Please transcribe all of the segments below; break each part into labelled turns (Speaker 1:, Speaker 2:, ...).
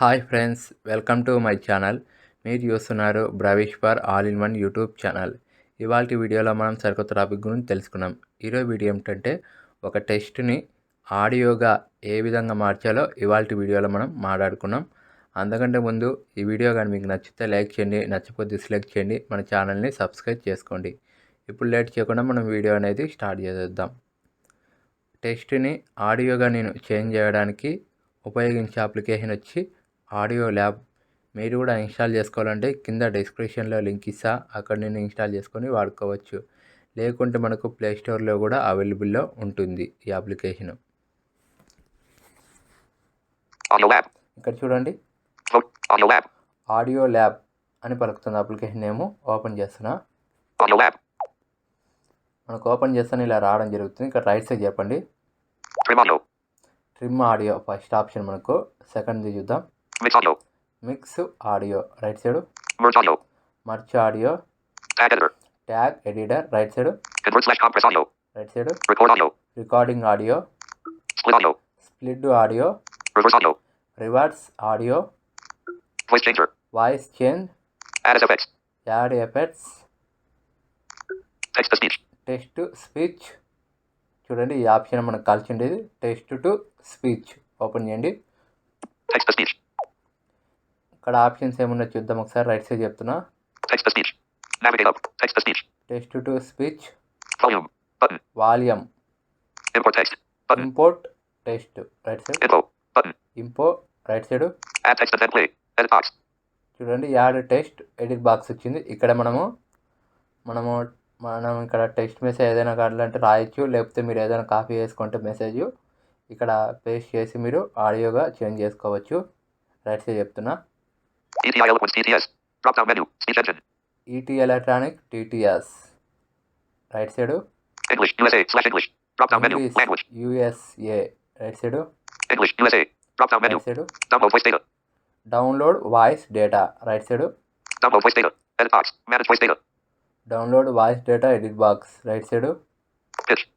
Speaker 1: Hi friends welcome to my channel. మీరు చూస్తున్నారు Bravish for all in one YouTube channel. ఇవాళ వీడియోలో మనం సరికొత్త టాపిక్ గురించి తెలుసుకున్నాం. ఈరోజు వీడియో ఏమిటంటే ఒక టెస్ట్ని ఆడియోగా ఏ విధంగా మార్చాలో ఇవాళ వీడియోలో మనం మాట్లాడుకున్నాం. అంతకంటే ముందు ఈ వీడియో కానీ మీకు నచ్చితే లైక్ చేయండి నచ్చకపోతే డిస్లైక్ చేయండి మన ఛానల్ని సబ్స్క్రైబ్ చేసుకోండి. ఇప్పుడు లేట్ చేయకుండా మనం వీడియో అనేది స్టార్ట్ చేద్దాం టెస్ట్ని ఆడియోగా నేను చేంజ్ చేయడానికి ఉపయోగించే అప్లికేషన్ వచ్చి ఆడియో ల్యాబ్. మీరు కూడా ఇన్స్టాల్ చేసుకోవాలంటే కింద డిస్క్రిప్షన్లో లింక్ ఇస్తా. అక్కడ నేను ఇన్స్టాల్ చేసుకొని వాడుకోవచ్చు. లేకుంటే మనకు ప్లే స్టోర్లో కూడా అవైలబుల్లో ఉంటుంది ఈ అప్లికేషన్. ఇక్కడ చూడండి.
Speaker 2: Lab.
Speaker 1: ఆడియో ల్యాబ్ అని పలుకుతుంది అప్లికేషన్ నేము. ఓపెన్ చేస్తున్నా. మనకు ఓపెన్ చేస్తాను ఇలా రావడం జరుగుతుంది. ఇక్కడ రైట్ సైడ్ చెప్పండి. ట్రిమ్ ఆడియో ఫస్ట్ ఆప్షన్ మనకు. సెకండ్ది చూద్దాం. Mix audio right side merge audio
Speaker 2: audio
Speaker 1: tag editor right side right side recording audio split audio reverse audio voice change add effects text speech చూడండి ఈ option మనకు కలిసి ఉండేది test to speech open చేయండి ఇక్కడ ఆప్షన్స్ ఏమున్నా చూద్దాం ఒకసారి రైట్ సైడ్ చెప్తున్నా. Text to speech. Volume. Import text right side. Import right side. చూడండి యాడ్ టెస్ట్ ఎడిట్ బాక్స్ వచ్చింది. ఇక్కడ మనము మనము మనం ఇక్కడ టెక్స్ట్ మెసేజ్ ఏదైనా కావాలంటే రాయొచ్చు. లేకపోతే మీరు ఏదైనా కాపీ చేసుకుంటే మెసేజ్ ఇక్కడ పేస్ట్ చేసి మీరు ఆడియోగా చేంజ్ చేసుకోవచ్చు. రైట్ సైడ్ చెప్తున్నా.
Speaker 2: ETI Eloquence TTS. Drop down menu. Speech engine.
Speaker 1: ET Electronic TTS. Right side.
Speaker 2: English USA slash English. Drop down English,
Speaker 1: menu.
Speaker 2: Language.
Speaker 1: USA. Right side.
Speaker 2: English USA. Drop down menu.
Speaker 1: Right side.
Speaker 2: Download voice data.
Speaker 1: Download voice data. Right side.
Speaker 2: Download voice data. Edit box. Manage voice data.
Speaker 1: Download voice data edit box. Right side.
Speaker 2: Pitch.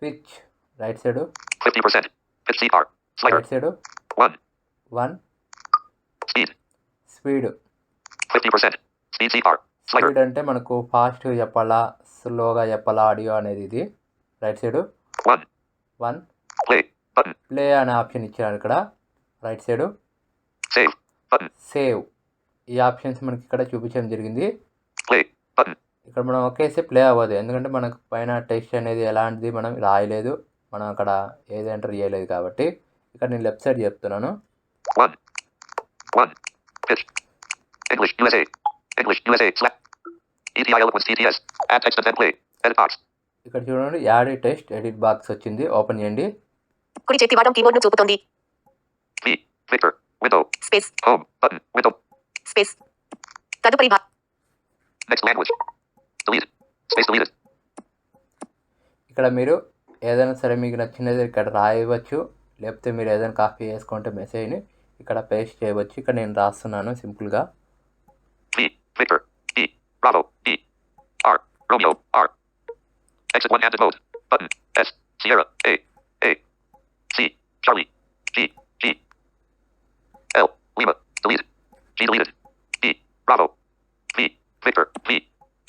Speaker 1: Pitch. Right side.
Speaker 2: 50%. Pitch CR. Slider.
Speaker 1: Right side.
Speaker 2: 1. 1.
Speaker 1: Speed
Speaker 2: 50%. Speed C bar. Slider.
Speaker 1: Speed అంటే మనకు ఫాస్ట్గా చెప్పాలా స్లోగా చెప్పాలా audio అనేది ఇది right side
Speaker 2: 1.
Speaker 1: One. Play అనే option ఇచ్చారు ఇక్కడ రైట్ సైడ్. సేవ్ ఈ ఆప్షన్స్ మనకి ఇక్కడ చూపించడం జరిగింది. ఇక్కడ మనం ఒకేసి ప్లే అవ్వదు ఎందుకంటే మనకు పైన టెక్స్ట్ అనేది ఎలాంటిది మనం రాయలేదు మనం అక్కడ ఏది ఎంటర్ చేయలేదు కాబట్టి ఇక్కడ నేను లెఫ్ట్ సైడ్ చెప్తున్నాను
Speaker 2: 1. 1. Pitch. English USA. English USA. Slap. ETI Eloquence TTS. Add text to template. Edit box.
Speaker 1: ఇక్కడ చూడండి యాడ్ టెక్స్ట్ ఎడిట్ బాక్స్ వచ్చింది ఓపెన్ చేయండి
Speaker 3: కుడి చేతి వాటం కీబోర్డ్ను చూపుతోంది
Speaker 2: V. Victor. Window.
Speaker 3: Space
Speaker 2: Home. Button. Window.
Speaker 3: Space తదుపరి
Speaker 2: Next language. Delete. Space deleted.
Speaker 1: ఇక్కడ మీరు ఏదైనా సరే మీకు నచ్చినది ఇక్కడ రాయవచ్చు లేకపోతే మీరు ఏదైనా కాపీ చేసుకుంటే మెసేజ్ని ఇక్కడ పేస్ట్ చేయవచ్చు ఇక్కడ నేను రాస్తున్నాను సింపుల్గా
Speaker 2: V. Victor. E. Bravo. E. R. Romeo. R. Exit one handed mode. Button. S. Sierra. A. A. C. Charlie. G. G. L. Lima. Delete. G deleted. E. Bravo. V. Victor. V.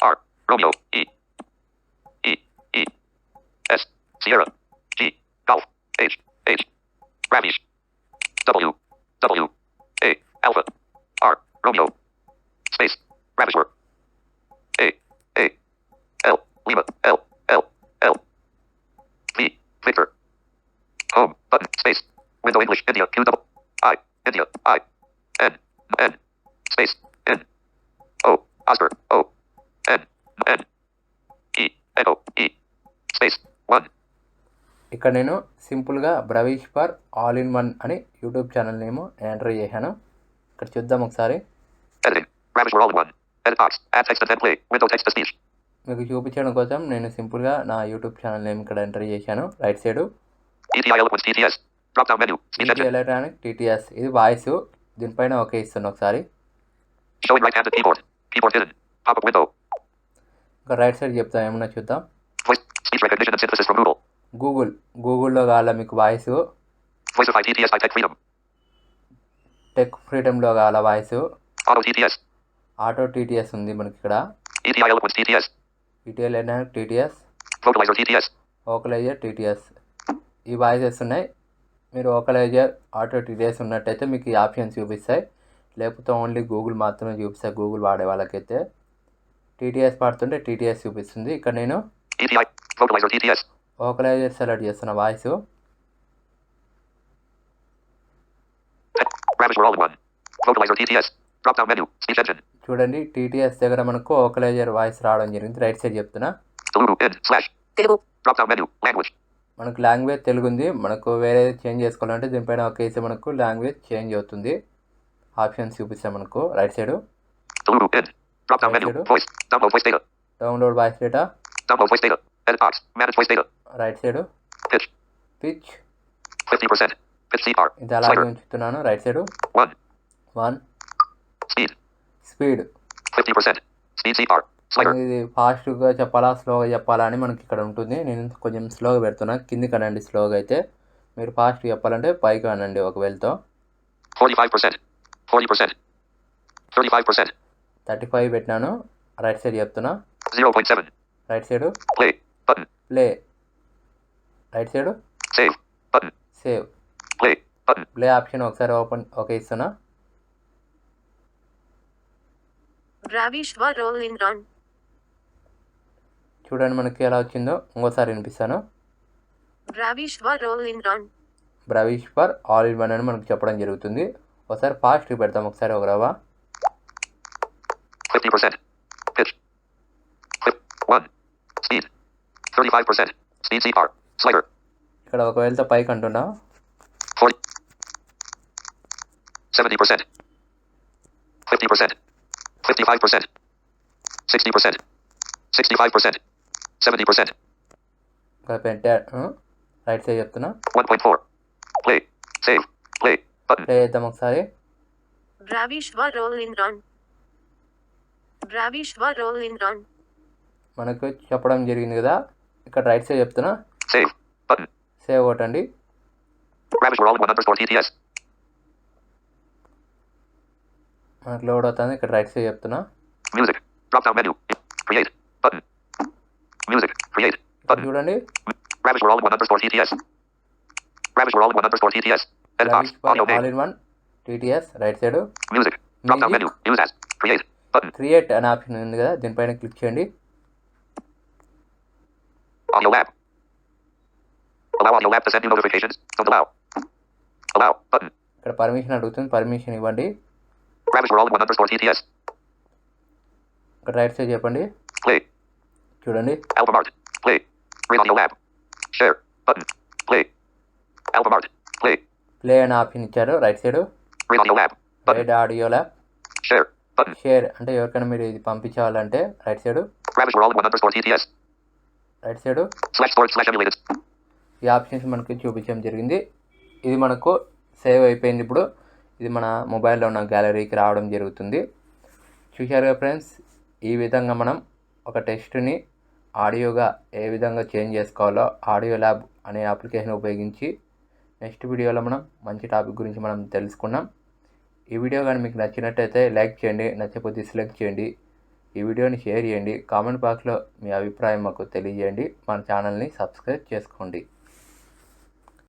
Speaker 2: R. Romeo. E. E. E. S. Sierra. G. Golf. H. H. Ravish. W. W. A. Alpha. R. Romeo. Space. Ravishwer. A. A. L. Lima. L. L. L. V. Victor. Home. Button. Space. Window English. India. Q double. I. India. I. N. N. Space. N. O. Oscar. O. N. N. E. Echo. E. Space. One.
Speaker 1: ఇక్కడ నేను సింపుల్గా Bravish for all in one అని YouTube channel నేమో enter చేశాను. ఇక్కడ చూద్దాం ఒకసారి. మీకు చూపించడం కోసం నేను సింపుల్గా నా యూట్యూబ్ ఛానల్ నేమ్ ఇక్కడ ఎంటర్ చేశాను. రైట్ సైడు ఎలక్ట్రానిక్ టీటీఎస్ ఇది వాయిస్ దీనిపైన ఓకే ఇస్తాను ఒకసారి. రైట్ సైడ్ చెప్తాను ఏమన్నా చూద్దాం. గూగుల్ గూగుల్లో కావాలా మీకు వాయిస్. టెక్ ఫ్రీడమ్లో కావాల వాయిస్. ఆటో టీటీఎస్ ఉంది మనకి ఇక్కడ. ఈటీఎల్ అయినా టీటీఎస్. ఓకలైజర్ టీటీఎస్ ఈ వాయిసెస్ ఉన్నాయి. మీరు ఓకలైజర్ ఆటో టీటీఎస్ ఉన్నట్టయితే మీకు ఈ ఆప్షన్స్ చూపిస్తాయి. లేకపోతే ఓన్లీ గూగుల్ మాత్రమే చూపిస్తాయి. గూగుల్ వాడే వాళ్ళకైతే. టీటీఎస్ పాడుతుంటే టీటీఎస్ చూపిస్తుంది. ఇక్కడ నేను
Speaker 2: TTS.
Speaker 1: వోకలైజర్ సెలెక్ట్ చేస్తున్నా వాయిస్ చూడండి టీటీఎస్ దగ్గర మనకు ఓకలైజర్ వాయిస్ రావడం జరిగింది. రైట్ సైడ్ చెప్తున్నా. మనకు లాంగ్వేజ్ తెలుగు ఉంది. మనకు వేరే చేంజ్ చేసుకోవాలంటే దీనిపైన ఒకేసే మనకు లాంగ్వేజ్ చేంజ్ అవుతుంది. ఆప్షన్స్ చూపిస్తాం మనకు. Right side download voice data right side
Speaker 2: Pitch.
Speaker 1: Pitch
Speaker 2: 50%. Pitch CR.
Speaker 1: ఇది అలాగే
Speaker 2: Slider.
Speaker 1: ఉంచుతున్నాను right side
Speaker 2: 1.
Speaker 1: One
Speaker 2: Speed.
Speaker 1: Speed
Speaker 2: 50%. Speed CR. Slider.
Speaker 1: ఇది ఫాస్ట్గా చెప్పాలా స్లోగా చెప్పాలా అని మనకి ఇక్కడ ఉంటుంది నేను కొంచెం స్లోగా పెడుతున్నా కిందికి అనండి స్లోగా అయితే మీరు ఫాస్ట్ చెప్పాలంటే పైకి అనండి ఒక వెళ్తో
Speaker 2: 45%. 40%. 35%.
Speaker 1: థర్టీ ఫైవ్ పెట్టినాను రైట్ సైడ్ చెప్తున్నా
Speaker 2: 0.7.
Speaker 1: Right side
Speaker 2: Button.
Speaker 1: Play right side. Save
Speaker 2: Play. Button.
Speaker 1: Play option ఒకసారి ఓపెన్ ఓకే ఇస్తున్నా
Speaker 3: roll in run.
Speaker 1: చూడండి మనకి ఎలా వచ్చిందో ఇంకోసారి వినిపిస్తాను
Speaker 3: Bravishwa roll in run.
Speaker 1: Bravish for all in one అని మనకు చెప్పడం జరుగుతుంది ఒకసారి ఫాస్ట్ పెడతాం ఒకసారి ఒక రవ్వ
Speaker 2: 50%. Pitch. Clip. 1. Speed. 35%. Speed CR. Slider.
Speaker 1: ఇక్కడ ఒక వెళ్తే పైకి అంటున్నా
Speaker 2: 40. 70%. 50%. 55%. 60%. 65%. 70%.
Speaker 1: ఇక్కడ పెట్టాను రైట్ సైడ్ చెప్తున్నా
Speaker 2: 1.4. Play. Save. Play. Button.
Speaker 1: Play చేద్దాం ఒకసారి
Speaker 3: Bravishwa roll in run. Bravishwa roll in run.
Speaker 1: మనకు చెప్పడం జరిగింది కదా ఇక్కడ రైట్ సైడ్ చెప్తున్నా.
Speaker 2: సేవ్
Speaker 1: సేవ్ కొట్టండి. మనకి లోడ్ అవుతుంది. ఇక్కడ రైట్ సైడ్ చెప్తున్నా.
Speaker 2: Music drop down menu create
Speaker 1: music
Speaker 2: create
Speaker 1: చూడండి.
Speaker 2: Ravish world 100 for TTS Ravish world 100 for TTS
Speaker 1: all in one TTS right side
Speaker 2: music drop create
Speaker 1: create అనే option ఉంది కదా. దీనిపైన క్లిక్ చేయండి.
Speaker 2: Audio lab. Allow audio lab to send you notifications. Don't allow. Allow. Button.
Speaker 1: ఇక్కడ permission అడుగుతుంది permission ఇవ్వండి
Speaker 2: Ravish for all in one underscore TTS.
Speaker 1: ఇక్కడ right side చెప్పండి
Speaker 2: Play.
Speaker 1: చూడండి
Speaker 2: Album art. Play. Read audio lab. Share. Button. Play. Album art. Play.
Speaker 1: Play అనే option ఇచ్చారు right side
Speaker 2: Read audio lab. Button.
Speaker 1: Right audio lab
Speaker 2: Share. Button.
Speaker 1: Share అంటే ఎవరికైనా మీరు ఇది పంపించాలంటే right side
Speaker 2: Ravish for all in one underscore TTS.
Speaker 1: Right side. ఈ options మనకి చూపించడం జరిగింది. ఇది మనకు సేవ్ అయిపోయింది ఇప్పుడు. ఇది మన మొబైల్లో ఉన్న గ్యాలరీకి రావడం జరుగుతుంది. చూశారుగా ఫ్రెండ్స్? ఈ విధంగా మనం ఒక టెస్ట్ని ఆడియోగా ఏ విధంగా చేంజ్ చేసుకోవాలో ఆడియో ల్యాబ్ అనే అప్లికేషన్ ఉపయోగించి నెక్స్ట్ వీడియోలో మనం మంచి టాపిక్ గురించి మనం తెలుసుకున్నాం. ఈ వీడియో కానీ మీకు నచ్చినట్టయితే లైక్ చేయండి నచ్చకపోతే డిస్లైక్ చేయండి. ఈ వీడియోని షేర్ చేయండి. కామెంట్ బాక్స్లో మీ అభిప్రాయం మాకు తెలియజేయండి. మన ఛానల్ని సబ్స్క్రైబ్ చేసుకోండి.